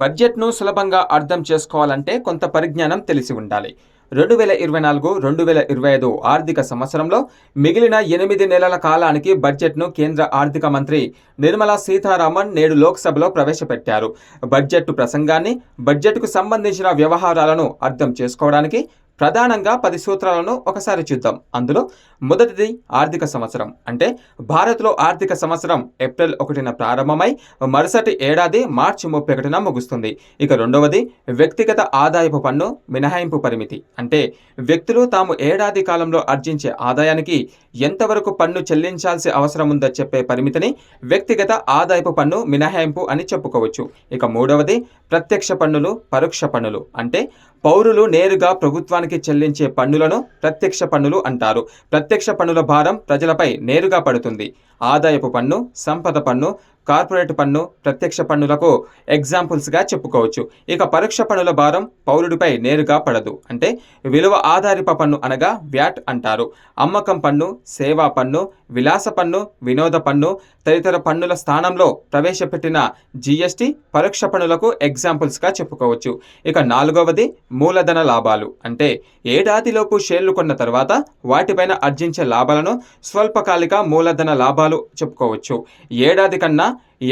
బడ్జెట్ను సులభంగా అర్థం చేసుకోవాలంటే కొంత పరిజ్ఞానం తెలిసి ఉండాలి. రెండు వేల ఇరవై నాలుగు రెండు వేల ఇరవై ఐదు ఆర్థిక సంవత్సరంలో మిగిలిన ఎనిమిది నెలల కాలానికి బడ్జెట్ను కేంద్ర ఆర్థిక మంత్రి నిర్మలా సీతారామన్ నేడు లోక్సభలో ప్రవేశపెట్టారు. బడ్జెట్ ప్రసంగాన్ని బడ్జెట్కు సంబంధించిన వ్యవహారాలను అర్థం చేసుకోవడానికి ప్రధానంగా పది సూత్రాలను ఒకసారి చూద్దాం. అందులో మొదటిది ఆర్థిక సంవత్సరం. అంటే భారత్లో ఆర్థిక సంవత్సరం ఏప్రిల్ ఒకటిన ప్రారంభమై మరుసటి ఏడాది మార్చి ముప్పై ఒకటిన ముగుస్తుంది. ఇక రెండవది వ్యక్తిగత ఆదాయపు పన్ను మినహాయింపు పరిమితి. అంటే వ్యక్తులు తాము ఏడాది కాలంలో ఆర్జించే ఆదాయానికి ఎంతవరకు పన్ను చెల్లించాల్సి అవసరం ఉందో చెప్పే పరిమితిని వ్యక్తిగత ఆదాయపు పన్ను మినహాయింపు అని చెప్పుకోవచ్చు. ఇక మూడవది ప్రత్యక్ష పన్నులు పరోక్ష పన్నులు అంటే పౌరులు నేరుగా ప్రభుత్వానికి చెల్లించే పన్నులను ప్రత్యక్ష పన్నులు అంటారు. ప్రత్యక్ష పన్నుల భారం ప్రజలపై నేరుగా పడుతుంది. ఆదాయపు పన్ను సంపద పన్ను కార్పొరేట్ పన్ను ప్రత్యక్ష పన్నులకు ఎగ్జాంపుల్స్గా చెప్పుకోవచ్చు. ఇక పరోక్ష పన్నుల భారం పౌరుడిపై నేరుగా పడదు. అంటే విలువ ఆధారిత పన్ను అనగా వ్యాట్ అంటారు. అమ్మకం పన్ను సేవా పన్ను విలాస పన్ను వినోద పన్ను తదితర పన్నుల స్థానంలో ప్రవేశపెట్టిన జీఎస్టీ పరోక్ష పన్నులకు ఎగ్జాంపుల్స్గా చెప్పుకోవచ్చు. ఇక నాలుగవది మూలధన లాభాలు. అంటే ఏడాదిలోపు షేర్లు కొన్న తర్వాత వాటిపైన ఆర్జించే లాభాలను స్వల్పకాలిక మూలధన లాభాలు చెప్పుకోవచ్చు. ఏడాది కన్నా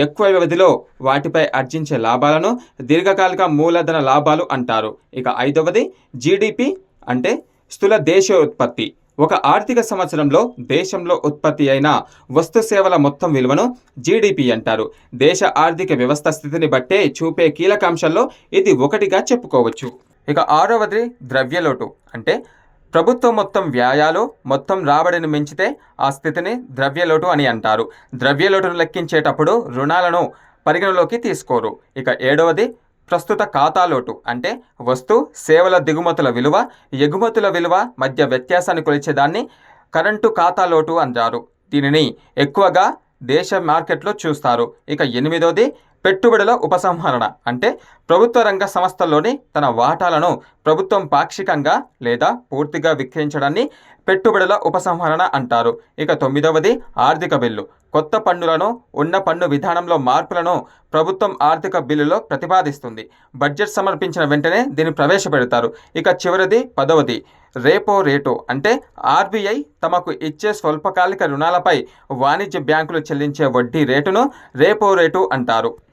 ఎక్కువ వ్యవధిలో వాటిపై ఆర్జించే లాభాలను దీర్ఘకాలిక మూలధన లాభాలు అంటారు. ఇక ఐదవది జీడిపి అంటే స్థూల దేశోత్పత్తి ఒక ఆర్థిక సంవత్సరంలో దేశంలో ఉత్పత్తి అయిన వస్తు సేవల మొత్తం విలువను జీడిపి అంటారు. దేశ ఆర్థిక వ్యవస్థ స్థితిని బట్టే చూపే కీలక అంశంలో ఇది ఒకటిగా చెప్పుకోవచ్చు. ఇక ఆరవది ద్రవ్యలోటు అంటే ప్రభుత్వం మొత్తం వ్యాయాలు మొత్తం రాబడిని మించితే ఆ స్థితిని ద్రవ్యలోటు అని అంటారు. ద్రవ్యలోటును లెక్కించేటప్పుడు రుణాలను పరిగణలోకి తీసుకోరు. ఇక ఏడవది ప్రస్తుత ఖాతాలోటు. అంటే వస్తు సేవల దిగుమతుల విలువ ఎగుమతుల విలువ మధ్య వ్యత్యాసాన్ని కొలిచేదాన్ని కరెంటు ఖాతాలోటు అంటారు. దీనిని ఎక్కువగా దేశ మార్కెట్లో చూస్తారు. ఇక ఎనిమిదవది పెట్టుబడుల ఉపసంహరణ. అంటే ప్రభుత్వ రంగ సంస్థల్లోని తన వాటాలను ప్రభుత్వం పాక్షికంగా లేదా పూర్తిగా విక్రయించడాన్ని పెట్టుబడుల ఉపసంహరణ అంటారు. ఇక తొమ్మిదవది ఆర్థిక బిల్లు. కొత్త పన్నులను ఉన్న పన్ను విధానంలో మార్పులను ప్రభుత్వం ఆర్థిక బిల్లులో ప్రతిపాదిస్తుంది. బడ్జెట్ సమర్పించిన వెంటనే దీన్ని ప్రవేశపెడతారు. ఇక చివరిది పదవది రేపో రేటు అంటే ఆర్బీఐ తమకు ఇచ్చే స్వల్పకాలిక రుణాలపై వాణిజ్య బ్యాంకులు చెల్లించే వడ్డీ రేటును రేపో రేటు అంటారు.